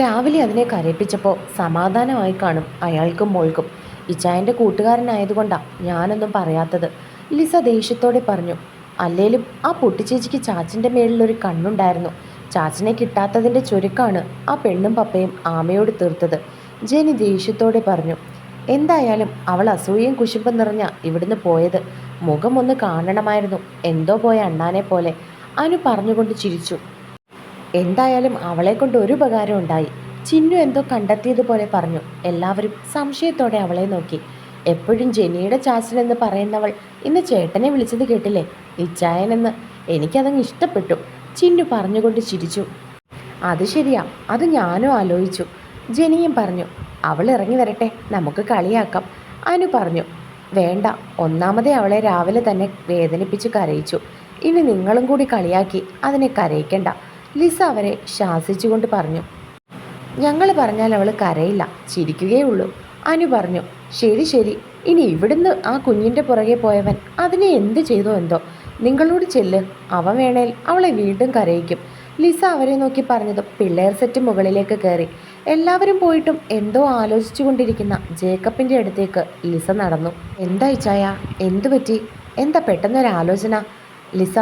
രാവിലെ അതിനെ കരയിപ്പിച്ചപ്പോൾ സമാധാനമായി കാണും. അയാൾക്കും മോൾക്കും. ഇച്ചായന്റെ കൂട്ടുകാരനായതുകൊണ്ടാണ് ഞാനൊന്നും പറയാത്തത്. ലിസ ദേഷ്യത്തോടെ പറഞ്ഞു അല്ലേലും ആ പൊട്ടിച്ചേച്ചിക്ക് ചാച്ചന്റെ മേളിലൊരു കണ്ണുണ്ടായിരുന്നു. ചാച്ചനെ കിട്ടാത്തതിന്റെ ചുരുക്കാണ് ആ പെണ്ണും പപ്പയും ആമയോട് തീർത്തത്. ജെനി ദേഷ്യത്തോടെ പറഞ്ഞു എന്തായാലും അവൾ അസൂയയും കുശുമ്പും നിറഞ്ഞ ഇവിടുന്ന് പോയത് മുഖമൊന്ന് കാണണമായിരുന്നു. എന്തോ പോയ അണ്ണാനെ പോലെ. അനു പറഞ്ഞുകൊണ്ട് ചിരിച്ചു. എന്തായാലും അവളെ കൊണ്ട് ഒരു ഉപകാരം ഉണ്ടായി. ചിന്നു എന്തോ കണ്ടെത്തിയതുപോലെ പറഞ്ഞു. എല്ലാവരും സംശയത്തോടെ അവളെ നോക്കി. എപ്പോഴും ജെനിയുടെ ചാച്ചനെന്ന് പറയുന്നവൾ ഇന്ന് ചേട്ടനെ വിളിച്ചത് കേട്ടില്ലേ? ഇച്ചായനെന്ന് എനിക്കതങ്ങ് ഇഷ്ടപ്പെട്ടു. ചിന്നു പറഞ്ഞുകൊണ്ട് ചിരിച്ചു. അത് ശരിയാ. അത് ഞാനും ആലോചിച്ചു. ജനിയും പറഞ്ഞു. അവൾ ഇറങ്ങി വരട്ടെ. നമുക്ക് കളിയാക്കാം. അനു പറഞ്ഞു. വേണ്ട. ഒന്നാമതേ അവളെ രാവിലെ തന്നെ വേദനിപ്പിച്ച് കരയിച്ചു. ഇനി നിങ്ങളും കൂടി കളിയാക്കി അതിനെ കരയിക്കണ്ട. ലിസ അവരെ ശാസിച്ചുകൊണ്ട് പറഞ്ഞു. ഞങ്ങൾ പറഞ്ഞാൽ അവൾ കരയില്ല ചിരിക്കുകയേ ഉള്ളൂ. അനു പറഞ്ഞു ശരി ശരി. ഇനി ഇവിടുന്ന് ആ കുഞ്ഞിന്റെ പുറകെ പോയവൻ അതിനെ എന്ത് ചെയ്തോ എന്തോ? നിങ്ങളോട് ചെല്ല്. അവൻ വേണേൽ അവളെ വീണ്ടും കരയിക്കും. ലിസ അവരെ നോക്കി പറഞ്ഞത് പിള്ളേർ സെറ്റ് മുകളിലേക്ക് കയറി. എല്ലാവരും പോയിട്ടും എന്തോ ആലോചിച്ചു കൊണ്ടിരിക്കുന്ന ജേക്കബിന്റെ അടുത്തേക്ക് ലിസ നടന്നു. എന്താ ഇച്ചായ എന്തു പറ്റി? എന്താ പെട്ടെന്നൊരാലോചന? ലിസ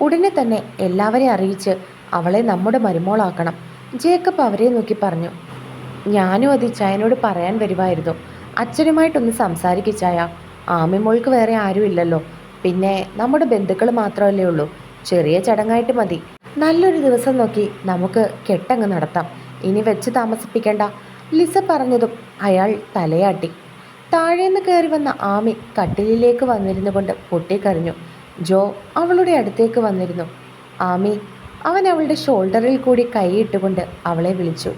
ഉടനെ തന്നെ എല്ലാവരെയും അറിയിച്ച് അവളെ നമ്മുടെ മരുമോളാക്കണം. ജേക്കബ് അവരെ നോക്കി പറഞ്ഞു. ഞാനും അത് ഇച്ചായനോട് പറയാൻ വരുമായിരുന്നു അച്ഛനുമായിട്ടൊന്ന് സംസാരിക്കിച്ചായ ആമിമോൾക്ക് വേറെ ആരുമില്ലല്ലോ പിന്നെ നമ്മുടെ ബന്ധുക്കൾ മാത്രമല്ലേ ഉള്ളൂ. ചെറിയ ചടങ്ങായിട്ട് മതി. നല്ലൊരു ദിവസം നോക്കി നമുക്ക് കെട്ടങ്ങ് നടത്താം. ഇനി വെച്ച് താമസിപ്പിക്കണ്ട. ലിസ പറഞ്ഞതും അയാൾ തലയാട്ടി. താഴേന്ന് കയറി വന്ന ആമി കട്ടിലിലേക്ക് വന്നിരുന്നു കൊണ്ട് പൊട്ടിക്കറിഞ്ഞു ജോ അവളുടെ അടുത്തേക്ക് വന്നിരുന്നു. ആമി അവൻ അവളുടെ ഷോൾഡറിൽ കൂടി കൈയിട്ടുകൊണ്ട് അവളെ വിളിച്ചു.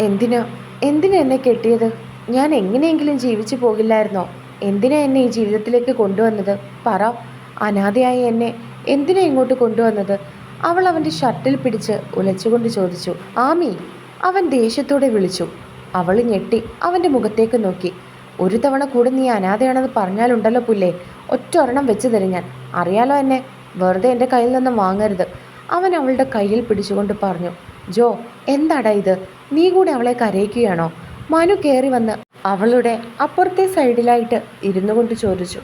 എന്തിനാ? എന്തിനാ എന്നെ കെട്ടിയത്? ഞാൻ എങ്ങനെയെങ്കിലും ജീവിച്ചു പോകില്ലായിരുന്നോ? എന്തിനാ എന്നെ ഈ ജീവിതത്തിലേക്ക് കൊണ്ടുവന്നത്? പറ. അനാഥയായ എന്നെ എന്തിനാ ഇങ്ങോട്ട് കൊണ്ടുവന്നത്? അവൾ അവന്റെ ഷർട്ടിൽ പിടിച്ച് ഉലച്ചുകൊണ്ട് ചോദിച്ചു. ആമി അവൻ ദേഷ്യത്തോടെ വിളിച്ചു. അവൾ ഞെട്ടി അവന്റെ മുഖത്തേക്ക് നോക്കി. ഒരു തവണ കൂടെ നീ അനാഥയാണെന്ന് പറഞ്ഞാലുണ്ടല്ലോ പുല്ലേ? ഒറ്റ ഒരെണ്ണം വെച്ച് തരും ഞാൻ. അറിയാലോ എന്നെ? വെറുതെ എന്റെ കയ്യിൽ നിന്നും വാങ്ങരുത്. അവൻ അവളുടെ കയ്യിൽ പിടിച്ചുകൊണ്ട് പറഞ്ഞു ജോ എന്താടാ ഇത്? നീ കൂടെ അവളെ കരയിക്കുകയാണോ? മനു കയറി വന്ന് അവളുടെ അപ്പുറത്തെ സൈഡിലായിട്ട് ഇരുന്നു കൊണ്ട് ചോദിച്ചു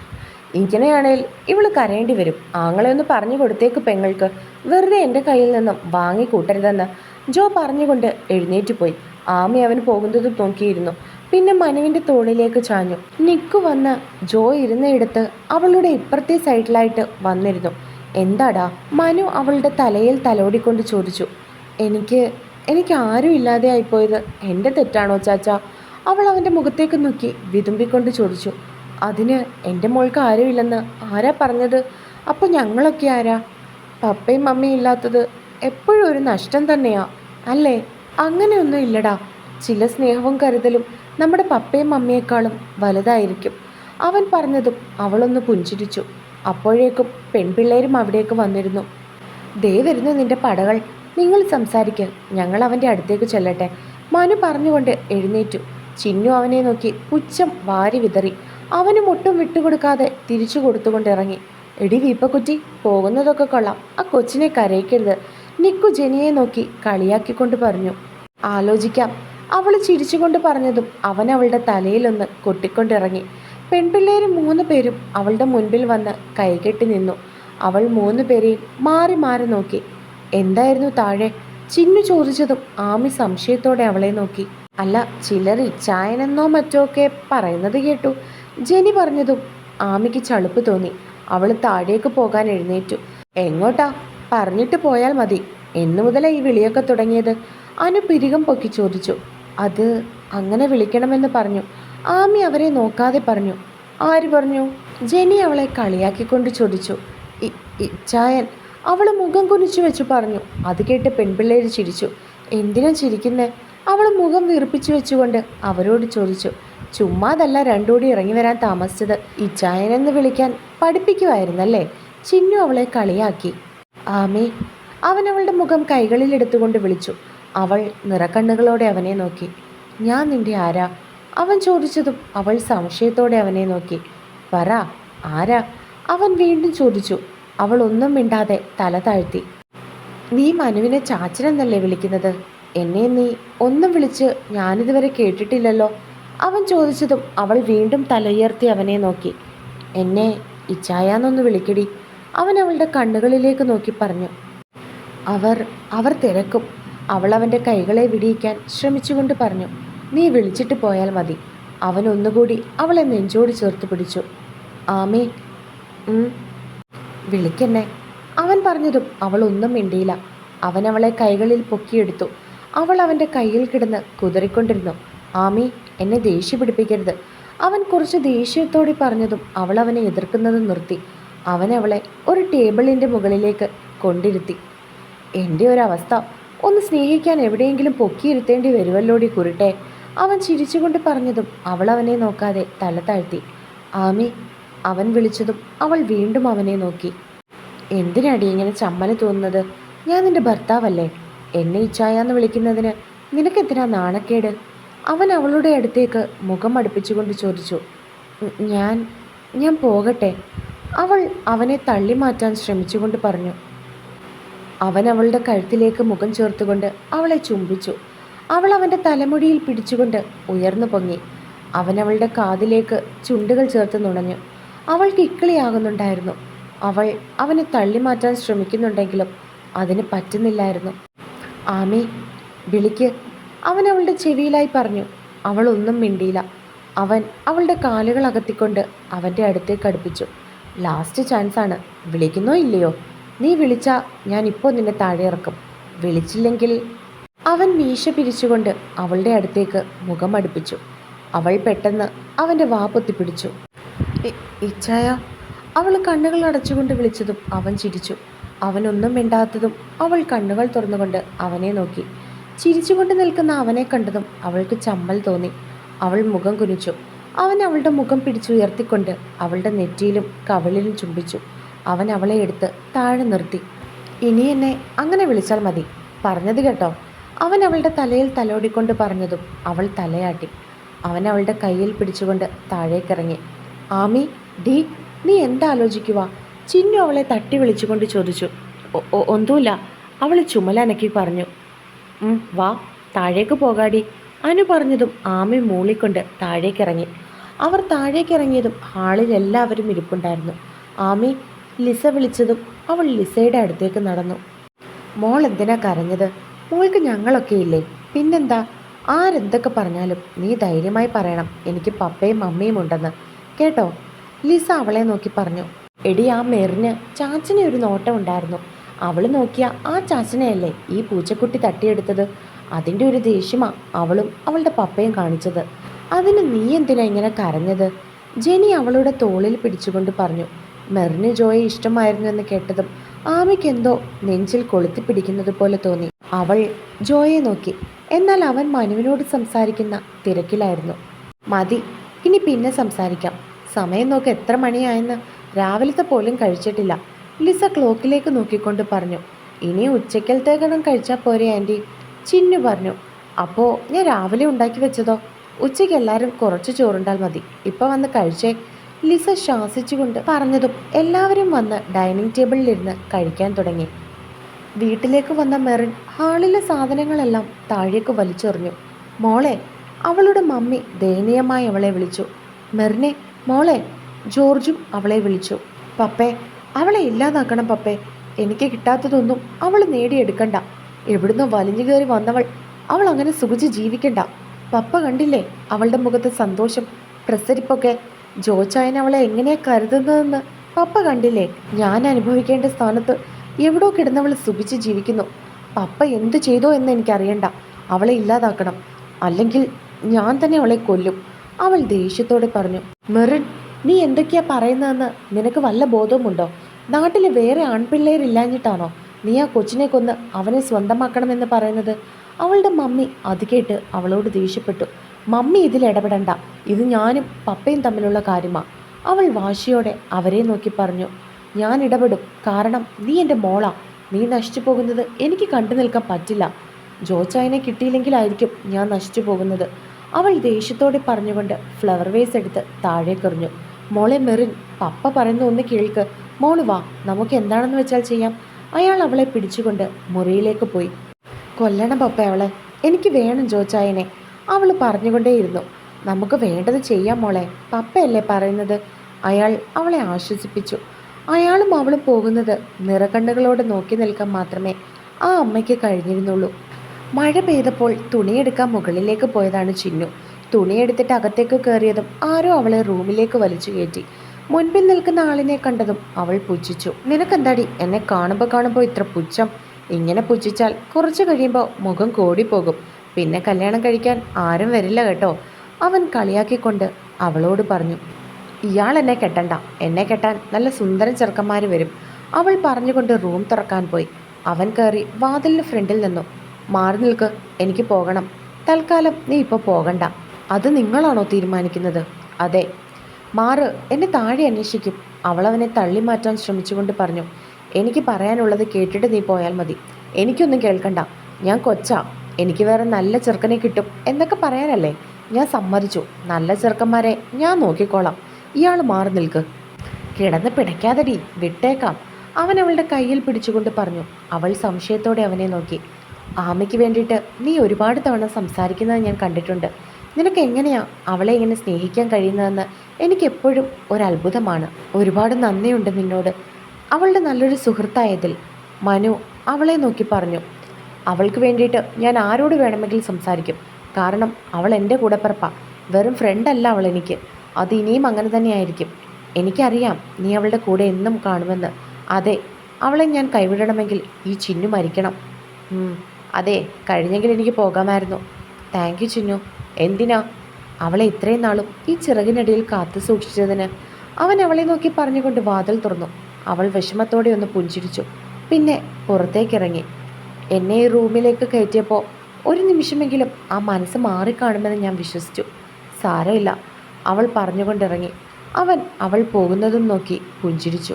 ഇങ്ങനെയാണേൽ ഇവൾ കരയേണ്ടി വരും. ആങ്ങളെ ഒന്ന് പറഞ്ഞു കൊടുത്തേക്ക് പെങ്ങൾക്ക്. വെറുതെ എന്റെ കയ്യിൽ നിന്നും വാങ്ങി കൂട്ടരുതെന്ന്. ജോ പറഞ്ഞുകൊണ്ട് എഴുന്നേറ്റ് പോയി. ആമി അവൻ പോകുന്നത് നോക്കിയിരുന്നു. പിന്നെ മനുവിന്റെ തോളിലേക്ക് ചാഞ്ഞു. നിക്കു വന്ന് ജോ ഇരുന്നയിടത്ത് അവളുടെ ഇപ്പുറത്തെ സൈഡിലായിട്ട് വന്നിരുന്നു. എന്താടാ? മനു അവളുടെ തലയിൽ തലോടിക്കൊണ്ട് ചോദിച്ചു. എനിക്ക് എനിക്ക് ആരും ഇല്ലാതെ ആയിപ്പോയത് എന്റെ തെറ്റാണോ ചാച്ച? അവൾ അവന്റെ മുഖത്തേക്ക് നോക്കി വിതുമ്പിക്കൊണ്ട് ചോദിച്ചു. അതിന് എന്റെ മോൾക്ക് ആരുമില്ലെന്ന് ആരാ പറഞ്ഞത്? അപ്പോൾ ഞങ്ങളൊക്കെ ആരാ? പപ്പയും മമ്മയും ഇല്ലാത്തത് എപ്പോഴും ഒരു നഷ്ടം തന്നെയാ അല്ലേ? അങ്ങനെയൊന്നും ഇല്ലടാ. ചില സ്നേഹവും കരുതലും നമ്മുടെ പപ്പയും മമ്മിയേക്കാളും വലുതായിരിക്കും. അവൻ പറഞ്ഞതും അവളൊന്ന് പുഞ്ചിരിച്ചു. അപ്പോഴേക്കും പെൺപിള്ളേരും അവിടേക്ക് വന്നിരുന്നു. ദേ വരുന്നു നിന്റെ പടകൾ. നിങ്ങൾ സംസാരിക്ക്. ഞങ്ങൾ അവന്റെ അടുത്തേക്ക് ചെല്ലട്ടെ. മനു പറഞ്ഞുകൊണ്ട് എഴുന്നേറ്റു. ചിന്നു അവനെ നോക്കി പുച്ഛം വാരി വിതറി. അവനും ഒട്ടും വിട്ടുകൊടുക്കാതെ തിരിച്ചു കൊടുത്തുകൊണ്ട് ഇറങ്ങി. എടി വീപ്പക്കുറ്റി പോകുന്നതൊക്കെ കൊള്ളാം. ആ കൊച്ചിനെ കരയിക്കരുത്. നിക്കു ജനിയെ നോക്കി കളിയാക്കിക്കൊണ്ട് പറഞ്ഞു. ആലോചിക്കാം. അവൾ ചിരിച്ചുകൊണ്ട് പറഞ്ഞതും അവൻ അവളുടെ തലയിലൊന്ന് കൊട്ടിക്കൊണ്ടിറങ്ങി. പെൺപിള്ളേരും മൂന്ന് പേരും അവളുടെ മുൻപിൽ വന്ന് കൈകെട്ടി നിന്നു. അവൾ മൂന്ന് പേരെയും മാറി മാറി നോക്കി. എന്തായിരുന്നു താഴെ? ചിന്നു ചോദിച്ചതും ആമി സംശയത്തോടെ അവളെ നോക്കി. അല്ല ചിലർ ഇച്ചായനെന്നോ മറ്റോ ഒക്കെ പറയുന്നത് കേട്ടു. ജെനി പറഞ്ഞതും ആമിക്ക് ചളുപ്പ് തോന്നി. അവൾ താഴേക്ക് പോകാൻ എഴുന്നേറ്റു. എങ്ങോട്ടാ? പറഞ്ഞിട്ട് പോയാൽ മതി. എന്നു മുതലേ ഈ വിളിയൊക്കെ തുടങ്ങിയത്? അനു പിരികം പൊക്കി ചോദിച്ചു. അത് അങ്ങനെ വിളിക്കണമെന്ന് പറഞ്ഞു. ആമി അവരെ നോക്കാതെ പറഞ്ഞു ആര് പറഞ്ഞു? ജെനി അവളെ കളിയാക്കിക്കൊണ്ട് ചോദിച്ചു. "ഇ- ഇച്ചായൻ അവൾ മുഖം കുനിച്ചു വെച്ച് പറഞ്ഞു. അത് കേട്ട് പെൺപിള്ളേർ ചിരിച്ചു. എന്തിനാ ചിരിക്കുന്നേ? അവൾ മുഖം വീർപ്പിച്ചു വെച്ചുകൊണ്ട് അവരോട് ചോദിച്ചു. ചുമ്മാതല്ല രണ്ടുകൂടി ഇറങ്ങി വരാൻ താമസിച്ചത് ഇച്ചായനെന്ന് വിളിക്കാൻ പഠിപ്പിക്കുമായിരുന്നല്ലേ ചിന്നു അവളെ കളിയാക്കി. ആമി. അവൻ അവളുടെ മുഖം കൈകളിൽ എടുത്തുകൊണ്ട് വിളിച്ചു. അവൾ നിറക്കണ്ണുകളോടെ അവനെ നോക്കി. ഞാൻ നിന്റെ ആരാ? അവൻ ചോദിച്ചതും അവൾ സംശയത്തോടെ അവനെ നോക്കി. പറ ആരാ? അവൻ വീണ്ടും ചോദിച്ചു. അവൾ ഒന്നും മിണ്ടാതെ തല താഴ്ത്തി. നീ മനുവിനെ ചാച്ചനെന്നല്ലേ വിളിക്കുന്നത്? എന്നെ നീ ഒന്നും വിളിച്ച് ഞാനിതുവരെ കേട്ടിട്ടില്ലല്ലോ. അവൻ ചോദിച്ചതും അവൾ വീണ്ടും തലയുയർത്തി അവനെ നോക്കി. എന്നെ ഇച്ചായാന്നൊന്ന് വിളിക്കടി. അവൻ അവളുടെ കണ്ണുകളിലേക്ക് നോക്കി പറഞ്ഞു. അവർ അവർ തിരക്കും. അവൾ അവന്റെ കൈകളെ വിടിയിക്കാൻ ശ്രമിച്ചുകൊണ്ട് പറഞ്ഞു. നീ വിളിച്ചിട്ട് പോയാൽ മതി. അവൻ ഒന്നുകൂടി അവളെ നെഞ്ചോട് ചേർത്ത് പിടിച്ചു. ആമേ വിളിക്കെന്നെ. അവൻ പറഞ്ഞതും അവൾ ഒന്നും മിണ്ടിയില്ല. അവൻ അവളെ കൈകളിൽ പൊക്കിയെടുത്തു. അവൾ അവന്റെ കയ്യിൽ കിടന്ന് കുതറിക്കൊണ്ടിരുന്നു. ആമി എന്നെ ദേഷ്യ പിടിപ്പിക്കരുത്. അവൻ കുറച്ച് ദേഷ്യത്തോടെ പറഞ്ഞതും അവൾ അവനെ എതിർക്കുന്നത് നിർത്തി. അവൻ അവളെ ഒരു ടേബിളിന്റെ മുകളിലേക്ക് കൊണ്ടിരുത്തി. എന്റെ ഒരവസ്ഥ. ഒന്ന് സ്നേഹിക്കാൻ എവിടെയെങ്കിലും പൊക്കിയിരുത്തേണ്ടി വരുമല്ലോടി കുരുട്ടെ. അവൻ ചിരിച്ചുകൊണ്ട് പറഞ്ഞതും അവൾ അവനെ നോക്കാതെ തല താഴ്ത്തി. ആമി അവൻ വിളിച്ചതും അവൾ വീണ്ടും അവനെ നോക്കി. എന്തിനാടി ഇങ്ങനെ ചമ്മൽ തോന്നുന്നത്? ഞാൻ നിന്റെ ഭർത്താവല്ലേ. എന്നെ ഇച്ചായാന്ന് വിളിക്കുന്നതിന് നിനക്കെന്തിനാ നാണക്കേട്? അവൻ അവളുടെ അടുത്തേക്ക് മുഖം അടുപ്പിച്ചുകൊണ്ട് ചോദിച്ചു. ഞാൻ ഞാൻ പോകട്ടെ. അവൾ അവനെ തള്ളി മാറ്റാൻ ശ്രമിച്ചുകൊണ്ട് പറഞ്ഞു. അവൻ അവളുടെ കഴുത്തിലേക്ക് മുഖം ചേർത്തുകൊണ്ട് അവളെ ചുംബിച്ചു. അവൾ അവന്റെ തലമുടിയിൽ പിടിച്ചുകൊണ്ട് ഉയർന്നു പൊങ്ങി. അവനവളുടെ കാതിലേക്ക് ചുണ്ടുകൾ ചേർത്ത് നുണഞ്ഞു. അവൾ ഇക്കിളിയാകുന്നുണ്ടായിരുന്നു. അവൾ അവനെ തള്ളി മാറ്റാൻ ശ്രമിക്കുന്നുണ്ടെങ്കിലും അതിന് പറ്റുന്നില്ലായിരുന്നു. ആമി വിളിക്ക് അവൻ അവളുടെ ചെവിയിലായി പറഞ്ഞു. അവൾ ഒന്നും മിണ്ടിയില്ല. അവൻ അവളുടെ കാലുകൾ അകത്തിക്കൊണ്ട് അവന്റെ അടുത്തേക്ക് അടുപ്പിച്ചു. ലാസ്റ്റ് ചാൻസാണ് വിളിക്കുന്നോ ഇല്ലയോ? നീ വിളിച്ചാൽ ഞാൻ ഇപ്പോൾ നിന്നെ താഴെ ഇറക്കും. വിളിച്ചില്ലെങ്കിൽ അവൻ മീശ പിരിച്ചുകൊണ്ട് അവളുടെ അടുത്തേക്ക് മുഖം അടുപ്പിച്ചു. അവൾ പെട്ടെന്ന് അവന്റെ വാപ്പൊത്തിപ്പിടിച്ചു "ഇ- ഇച്ചായ. അവൾ കണ്ണുകൾ അടച്ചുകൊണ്ട് വിളിച്ചതും അവൻ ചിരിച്ചു. അവനൊന്നും മിണ്ടാത്തതും അവൾ കണ്ണുകൾ തുറന്നുകൊണ്ട് അവനെ നോക്കി. ചിരിച്ചുകൊണ്ട് നിൽക്കുന്ന അവനെ കണ്ടതും അവൾക്ക് ചമ്മൽ തോന്നി. അവൾ മുഖം കുനിച്ചു. അവൻ അവളുടെ മുഖം പിടിച്ചുയർത്തിക്കൊണ്ട് അവളുടെ നെറ്റിയിലും കവളിലും ചുംബിച്ചു. അവൻ അവളെ എടുത്ത് താഴെ നിർത്തി. ഇനി എന്നെ അങ്ങനെ വിളിച്ചാൽ മതി. പറഞ്ഞത് കേട്ടോ. അവൻ അവളുടെ തലയിൽ തലോടിക്കൊണ്ട് പറഞ്ഞതും അവൾ തലയാട്ടി. അവൻ അവളുടെ കയ്യിൽ പിടിച്ചുകൊണ്ട് താഴേക്കിറങ്ങി. ആമി ഡി നീ എന്താലോചിക്കുക ചിന്നു അവളെ തട്ടി വിളിച്ചുകൊണ്ട് ചോദിച്ചു. "ഒ- ഒ- ഒന്നുമില്ല അവൾ ചുമലനക്കി പറഞ്ഞു. വാ താഴേക്ക് പോകാടി അനു പറഞ്ഞതും ആമി മൂളിക്കൊണ്ട് താഴേക്കിറങ്ങി. അവർ താഴേക്കിറങ്ങിയതും ഹാളിൽ എല്ലാവരും ഇരിപ്പുണ്ടായിരുന്നു. ആമി ലിസ വിളിച്ചതും അവൾ ലിസയുടെ അടുത്തേക്ക് നടന്നു. മോൾ എന്തിനാ കരഞ്ഞത്? മോൾക്ക് ഞങ്ങളൊക്കെ ഇല്ലേ പിന്നെന്താ? ആരെന്തൊക്കെ പറഞ്ഞാലും നീ ധൈര്യമായി പറയണം. എനിക്ക് പപ്പയും മമ്മിയും ഉണ്ടെന്ന്. കേട്ടോ? ലിസ അവളെ നോക്കി പറഞ്ഞു. എടി ആ മെറിന് ചാച്ചനെ ഒരു നോട്ടം ഉണ്ടായിരുന്നു. അവൾ നോക്കിയ ആ ചാച്ചനെയല്ലേ ഈ പൂച്ചക്കുട്ടി തട്ടിയെടുത്തത്? അതിന്റെ ഒരു ദേഷ്യമാ അവളും അവളുടെ പപ്പയും കാണിച്ചത്. അതിന് നീ എന്തിനാ ഇങ്ങനെ കരഞ്ഞത്? ജെനി അവളുടെ തോളിൽ പിടിച്ചുകൊണ്ട് പറഞ്ഞു. മെറിന് ജോയെ ഇഷ്ടമായിരുന്നു എന്ന് കേട്ടതും ആമയ്ക്കെന്തോ നെഞ്ചിൽ കൊളുത്തി പിടിക്കുന്നത് പോലെ തോന്നി. അവൾ ജോയെ നോക്കി. എന്നാൽ അവൻ മനുവിനോട് സംസാരിക്കുന്ന തിരക്കിലായിരുന്നു. മതി ഇനി പിന്നെ സംസാരിക്കാം. സമയം നോക്കി എത്ര മണിയായെന്ന്. രാവിലത്തെ പോലും കഴിച്ചിട്ടില്ല. ലിസ ക്ലോക്കിലേക്ക് നോക്കിക്കൊണ്ട് പറഞ്ഞു ഇനി ഉച്ചക്കലത്തേക്കണം കഴിച്ചാൽ പോരെ ആന്റി ചിന്നു പറഞ്ഞു. അപ്പോൾ ഞാൻ രാവിലെ ഉണ്ടാക്കി വെച്ചതോ? ഉച്ചയ്ക്ക് എല്ലാവരും കുറച്ച് ചോറുണ്ടാൽ മതി. ഇപ്പം വന്ന് കഴിച്ചേ. ലിസ ശ്വാസിച്ചുകൊണ്ട് പറഞ്ഞതും എല്ലാവരും വന്ന് ഡൈനിങ് ടേബിളിലിരുന്ന് കഴിക്കാൻ തുടങ്ങി. വീട്ടിലേക്ക് വന്ന മെറിൻ ഹാളിലെ സാധനങ്ങളെല്ലാം താഴേക്ക് വലിച്ചെറിഞ്ഞു. മോളെ അവളുടെ മമ്മി ദയനീയമായി അവളെ വിളിച്ചു. മെറിനെ മോളെ ജോർജും അവളെ വിളിച്ചു. പപ്പേ അവളെ ഇല്ലാതാക്കണം പപ്പേ. എനിക്ക് കിട്ടാത്തതൊന്നും അവൾ നേടിയെടുക്കണ്ട. എവിടുന്ന് വലിഞ്ഞു കയറി വന്നവൾ അവൾ അങ്ങനെ സുഖിച്ച് ജീവിക്കണ്ട. പപ്പ കണ്ടില്ലേ അവളുടെ മുഖത്തെ സന്തോഷം പ്രസരിപ്പൊക്കെ? ജോച്ചായൻ അവളെ എങ്ങനെയാ കരുതുന്നതെന്ന് പപ്പ കണ്ടില്ലേ? ഞാൻ അനുഭവിക്കേണ്ട സ്ഥാനത്ത് എവിടോ കിടന്നവൾ സുഖിച്ച് ജീവിക്കുന്നു. പപ്പ എന്ത് ചെയ്തോ എന്ന് എനിക്കറിയണ്ട. അവളെ ഇല്ലാതാക്കണം. അല്ലെങ്കിൽ ഞാൻ തന്നെ അവളെ കൊല്ലും. അവൾ ദേഷ്യത്തോടെ പറഞ്ഞു മെറിൻ നീ എന്തൊക്കെയാ പറയുന്നതെന്ന് നിനക്ക് വല്ല ബോധവുമുണ്ടോ? നാട്ടിൽ വേറെ ആൺപിള്ളേരില്ലാഞ്ഞിട്ടാണോ നീ ആ കൊച്ചിനെ കൊന്ന് അവനെ സ്വന്തമാക്കണമെന്ന് പറയുന്നത്? അവളുടെ മമ്മി അത് കേട്ട് അവളോട് ദേഷ്യപ്പെട്ടു. മമ്മി ഇതിൽ ഇടപെടണ്ട. ഇത് ഞാനും പപ്പയും തമ്മിലുള്ള കാര്യമാണ് അവൾ വാശിയോടെ അവരെ നോക്കി പറഞ്ഞു ഞാൻ ഇടപെടും. കാരണം നീ എന്റെ മോളാ. നീ നശിച്ചു പോകുന്നത് എനിക്ക് കണ്ടു നിൽക്കാൻ പറ്റില്ല. ജോച്ചായനെ കിട്ടിയില്ലെങ്കിലായിരിക്കും ഞാൻ നശിച്ചു പോകുന്നത്. അവൾ ദേഷ്യത്തോടെ പറഞ്ഞുകൊണ്ട് ഫ്ലവർ വേസ് എടുത്ത് താഴേക്കെറിഞ്ഞു മോളെ മെറിൻ പപ്പ പറയുന്ന ഒന്ന് കേൾക്ക്. മോൾ വാ നമുക്ക് എന്താണെന്ന് വെച്ചാൽ ചെയ്യാം. അയാൾ അവളെ പിടിച്ചുകൊണ്ട് മുറിയിലേക്ക് പോയി. കൊല്ലണം പപ്പ അവളെ. എനിക്ക് വേണം ജോച്ചായനെ. അവൾ പറഞ്ഞുകൊണ്ടേയിരുന്നു. നമുക്ക് വേണ്ടത് ചെയ്യാം മോളെ. പപ്പയല്ലേ പറയുന്നത്? അയാൾ അവളെ ആശ്വസിപ്പിച്ചു. അയാളും അവളും പോകുന്നത് നിറകണ്ണുകളോട് നോക്കി നിൽക്കാൻ മാത്രമേ ആ അമ്മയ്ക്ക് കഴിഞ്ഞിരുന്നുള്ളൂ. മഴ പെയ്തപ്പോൾ തുണിയെടുക്കാൻ മുകളിലേക്ക് പോയതാണ് ചിന്നു. തുണിയെടുത്തിട്ട് അകത്തേക്ക് കയറിയതും ആരോ അവളെ റൂമിലേക്ക് വലിച്ചു കയറ്റി. മുൻപിൽ നിൽക്കുന്ന ആളിനെ കണ്ടതും അവൾ പുച്ഛിച്ചു. നിനക്കെന്താടി? എന്നെ കാണുമ്പോൾ കാണുമ്പോൾ ഇത്ര പുച്ഛം. ഇങ്ങനെ പുച്ഛിച്ചാൽ കുറച്ച് കഴിയുമ്പോൾ മുഖം കോടിപ്പോകും. പിന്നെ കല്യാണം കഴിക്കാൻ ആരും വരില്ല കേട്ടോ. അവൻ കളിയാക്കിക്കൊണ്ട് അവളോട് പറഞ്ഞു. ഇയാൾ എന്നെ കെട്ടണ്ട. എന്നെ കെട്ടാൻ നല്ല സുന്ദരൻ ചെറുക്കന്മാർ വരും. അവൾ പറഞ്ഞുകൊണ്ട് റൂം തുറക്കാൻ പോയി. അവൻ കയറി വാതിലിന് ഫ്രണ്ടിൽ നിന്നു. മാറി നിൽക്ക്. എനിക്ക് പോകണം. തൽക്കാലം നീ ഇപ്പോൾ പോകണ്ട. അത് നിങ്ങളാണോ തീരുമാനിക്കുന്നത്? അതെ. മാറ്. എന്നെ താഴെ അന്വേഷിക്കും. അവളവനെ തള്ളി മാറ്റാൻ ശ്രമിച്ചുകൊണ്ട് പറഞ്ഞു. എനിക്ക് പറയാനുള്ളത് കേട്ടിട്ട് നീ പോയാൽ മതി. എനിക്കൊന്നും കേൾക്കണ്ട. ഞാൻ കൊച്ചാ. എനിക്ക് വേറെ നല്ല ചെറുക്കനെ കിട്ടും. എന്നൊക്കെ പറയാനല്ലേ? ഞാൻ സമ്മതിച്ചു. നല്ല ചെറുക്കന്മാരെ ഞാൻ നോക്കിക്കോളാം. ഇയാൾ മാറി നിൽക്ക്. കിടന്ന് പിടയ്ക്കാതടി വിട്ടേക്കാം. അവൻ അവളുടെ കയ്യിൽ പിടിച്ചുകൊണ്ട് പറഞ്ഞു. അവൾ സംശയത്തോടെ അവനെ നോക്കി. ആമയ്ക്ക് വേണ്ടിയിട്ട് നീ ഒരുപാട് തവണ സംസാരിക്കുന്നത് ഞാൻ കണ്ടിട്ടുണ്ട്. നിനക്ക് എങ്ങനെയാ അവളെ ഇങ്ങനെ സ്നേഹിക്കാൻ കഴിയുന്നതെന്ന് എനിക്കെപ്പോഴും ഒരത്ഭുതമാണ്. ഒരുപാട് നന്ദിയുണ്ട് നിന്നോട്. അവളുടെ നല്ലൊരു സുഹൃത്തായതിൽ മനു അവളെ നോക്കി പറഞ്ഞു. അവൾക്ക് വേണ്ടിയിട്ട് ഞാൻ ആരോട് വേണമെങ്കിൽ സംസാരിക്കും. കാരണം അവൾ എന്റെ കൂടെ പിറപ്പ വെറും ഫ്രണ്ടല്ല അവൾ എനിക്ക്. അത് ഇനിയും അങ്ങനെ തന്നെയായിരിക്കും. എനിക്കറിയാം നീ അവളുടെ കൂടെ എന്നും കാണുമെന്ന്. അതെ അവളെ ഞാൻ കൈവിടണമെങ്കിൽ ഈ ചിന്നു മരിക്കണം. അതെ കഴിഞ്ഞെങ്കിൽ എനിക്ക് പോകാമായിരുന്നു. Thank you Chinnu. എന്തിനാ? അവളെ ഇത്രയും നാളും ഈ ചിറകിനടിയിൽ കാത്തു സൂക്ഷിച്ചതിന്. അവൻ അവളെ നോക്കി പറഞ്ഞുകൊണ്ട് വാതിൽ തുറന്നു. അവൾ വിഷമത്തോടെ ഒന്ന് പുഞ്ചിരിച്ചു. പിന്നെ പുറത്തേക്കിറങ്ങി. എന്നെ ഈ റൂമിലേക്ക് കയറ്റിയപ്പോൾ ഒരു നിമിഷമെങ്കിലും ആ മനസ്സ് മാറിക്കാണുമെന്ന് ഞാൻ വിശ്വസിച്ചു. സാരമില്ല. അവൾ പറഞ്ഞുകൊണ്ടിറങ്ങി. അവൻ അവൾ പോകുന്നതും നോക്കി പുഞ്ചിരിച്ചു.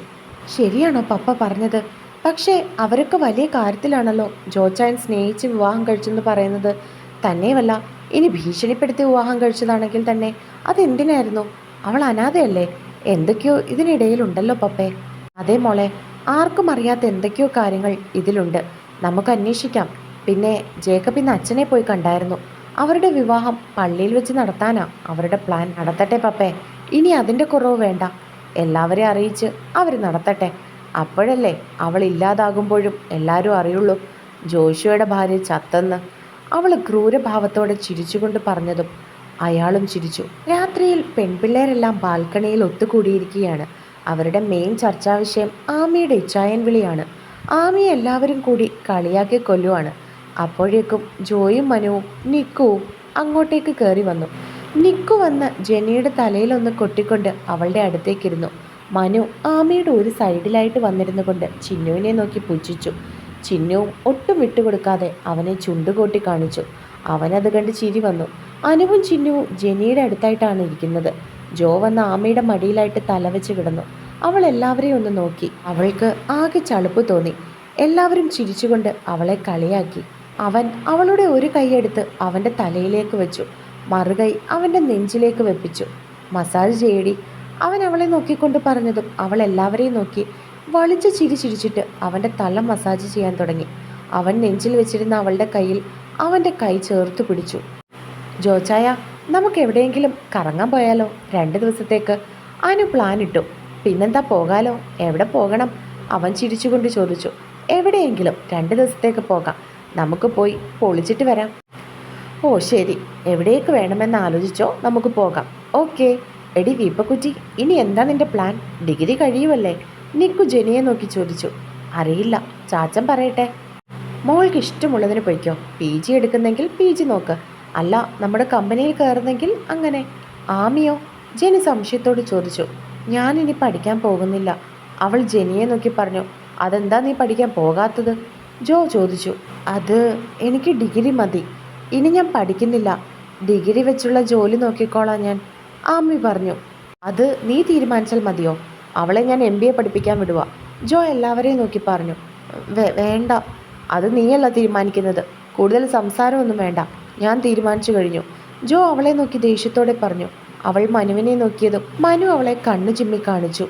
ശരിയാണോ പപ്പ പറഞ്ഞത്? പക്ഷേ അവരൊക്കെ വലിയ കാര്യത്തിലാണല്ലോ. ജോച്ചായൻ സ്നേഹിച്ച് വിവാഹം കഴിച്ചെന്ന് പറയുന്നത് തന്നെയുമല്ല. ഇനി ഭീഷണിപ്പെടുത്തി വിവാഹം കഴിച്ചതാണെങ്കിൽ തന്നെ അതെന്തിനായിരുന്നു? അവൾ അനാഥയല്ലേ? എന്തൊക്കെയോ ഇതിനിടയിലുണ്ടല്ലോ പപ്പേ. അതേ മോളെ ആർക്കും അറിയാത്ത എന്തൊക്കെയോ കാര്യങ്ങൾ ഇതിലുണ്ട്. നമുക്ക് അന്വേഷിക്കാം. പിന്നെ ജേക്കബ് ഇന്ന് അച്ഛനെ പോയി കണ്ടായിരുന്നു. അവരുടെ വിവാഹം പള്ളിയിൽ വെച്ച് നടത്താനാ. അവരുടെ പ്ലാൻ നടത്തട്ടെ പപ്പേ. ഇനി അതിന്റെ കുറവ് വേണ്ട. എല്ലാവരെയും അറിയിച്ച് അവർ നടത്തട്ടെ. അപ്പോഴല്ലേ അവൾ ഇല്ലാതാകുമ്പോഴും എല്ലാവരും അറിയുള്ളൂ. ജോഷുവയുടെ ഭാര്യ ചത്തെന്ന്. അവൾ ക്രൂരഭാവത്തോടെ ചിരിച്ചുകൊണ്ട് പറഞ്ഞതും അയാളും ചിരിച്ചു. രാത്രിയിൽ പെൺപിള്ളേരെല്ലാം ബാൽക്കണിയിൽ ഒത്തുകൂടിയിരിക്കുകയാണ്. അവരുടെ മെയിൻ ചർച്ചാ വിഷയം ആമിയുടെ ഇച്ചായൻ വിളിയാണ്. ആമിയെ എല്ലാവരും കൂടി കളിയാക്കി കൊല്ലുവാണ്. അപ്പോഴേക്കും ജോയും മനുവും നിക്കുവും അങ്ങോട്ടേക്ക് കയറി വന്നു. നിക്കു വന്ന് ജെനിയുടെ തലയിലൊന്ന് കൊട്ടിക്കൊണ്ട് അവളുടെ അടുത്തേക്കിരുന്നു. മനു ആമയുടെ ഒരു സൈഡിലായിട്ട് വന്നിരുന്നു കൊണ്ട് ചിന്നുവിനെ നോക്കി പുച്ഛിച്ചു. ചിന്നുവും ഒട്ടും വിട്ടുകൊടുക്കാതെ അവനെ ചുണ്ടുകൂട്ടി കാണിച്ചു. അവനത് കണ്ട് ചിരി വന്നു. അനുവും ചിന്നുവും ജെനിയുടെ അടുത്തായിട്ടാണ് ഇരിക്കുന്നത്. ജോ വന്ന ആമയുടെ മടിയിലായിട്ട് തലവെച്ച് കിടന്നു. അവൾ എല്ലാവരെയും ഒന്ന് നോക്കി. അവൾക്ക് ആകെ ചളുപ്പ് തോന്നി. എല്ലാവരും ചിരിച്ചുകൊണ്ട് അവളെ കളിയാക്കി. അവൻ അവളുടെ ഒരു കൈയെടുത്ത് അവന്റെ തലയിലേക്ക് വെച്ചു. മറുകൈ അവന്റെ നെഞ്ചിലേക്ക് വെപ്പിച്ചു. മസാജ് ചെയ്യടി. അവൻ അവളെ നോക്കിക്കൊണ്ട് പറഞ്ഞതും അവൾ എല്ലാവരെയും നോക്കി വളിച്ച് ചിരി ചിരിച്ചിട്ട് അവന്റെ തല മസാജ് ചെയ്യാൻ തുടങ്ങി. അവൻ നെഞ്ചിൽ വെച്ചിരുന്ന അവളുടെ കയ്യിൽ അവന്റെ കൈ ചേർത്ത് പിടിച്ചു. ജോച്ചായ നമുക്ക് എവിടെയെങ്കിലും കറങ്ങാൻ പോയാലോ? രണ്ട് ദിവസത്തേക്ക്. അനു പ്ലാൻ ഇട്ടു. പിന്നെന്താ പോകാലോ? എവിടെ പോകണം? അവൻ ചിരിച്ചുകൊണ്ട് ചോദിച്ചു. എവിടെയെങ്കിലും രണ്ട് ദിവസത്തേക്ക് പോകാം. നമുക്ക് പോയി പൊളിച്ചിട്ട് വരാം. ഓ ശരി. എവിടേക്ക് വേണമെന്ന് ആലോചിച്ചോ. നമുക്ക് പോകാം. ഓക്കെ. എടി വീപ്പക്കുറ്റി ഇനി എന്താ നിന്റെ പ്ലാൻ? ഡിഗ്രി കഴിയുമല്ലേ? നിക്കു ജനിയെ നോക്കി ചോദിച്ചു. അറിയില്ല. ചാച്ചൻ പറയട്ടെ. മോൾക്ക് ഇഷ്ടമുള്ളതിന് പൊയ്ക്കോ. പി ജി എടുക്കുന്നെങ്കിൽ പി ജി നോക്ക്. അല്ല നമ്മുടെ കമ്പനിയിൽ കയറുന്നെങ്കിൽ അങ്ങനെ. ആമിയോ? ജെനി സംശയത്തോട് ചോദിച്ചു. ഞാനിനി പഠിക്കാൻ പോകുന്നില്ല. അവൾ ജെനിയെ നോക്കി പറഞ്ഞു. അതെന്താ നീ പഠിക്കാൻ പോകാത്തത്? ജോ ചോദിച്ചു അത് എനിക്ക് ഡിഗ്രി മതി. ഇനി ഞാൻ പഠിക്കുന്നില്ല. ഡിഗ്രി വെച്ചുള്ള ജോലി നോക്കിക്കോളാം ഞാൻ. ആമി പറഞ്ഞു അത് നീ തീരുമാനിച്ചാൽ മതിയോ? അവളെ ഞാൻ എം ബി എ പഠിപ്പിക്കാൻ വിടുക ജോ എല്ലാവരെയും നോക്കി പറഞ്ഞു "വേ- വേണ്ട. അത് നീയല്ല തീരുമാനിക്കുന്നത്. കൂടുതൽ സംസാരമൊന്നും വേണ്ട. ഞാൻ തീരുമാനിച്ചു കഴിഞ്ഞു. ജോ അവളെ നോക്കി ദേഷ്യത്തോടെ പറഞ്ഞു അവൾ മനുവിനെ നോക്കിയതും മനു അവളെ കണ്ണു ചിമ്മി കാണിച്ചു.